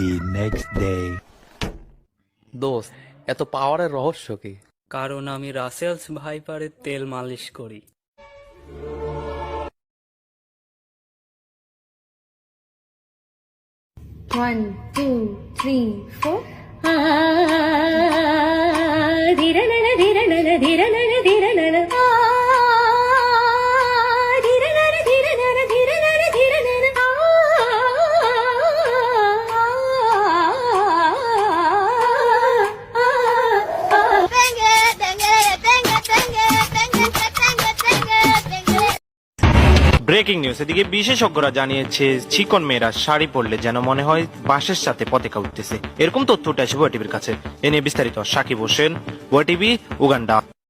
The next day. দোস্ত এত পাওয়ারের রহস্য কি কারণ আমি রাসেলস ভাইপারের তেল মালিশ করি One, two, three, four. Ah, dhira nana, dhira nana, dhira nana, dhira nana. Ah, breaking news. এদিকে বিশেষজ্ঞরা জানিয়েছে, চিকন মেয়েরা শাড়ি পরলে যেন মনে হয় বাঁশের সাথে পতাকা উঠতেছে। এরকম তথ্যটা আছে আসে ওয়াটিভির কাছে। এ নিয়ে বিস্তারিত সাকিব হোসেন ওয়াটিভি উগান্ডা।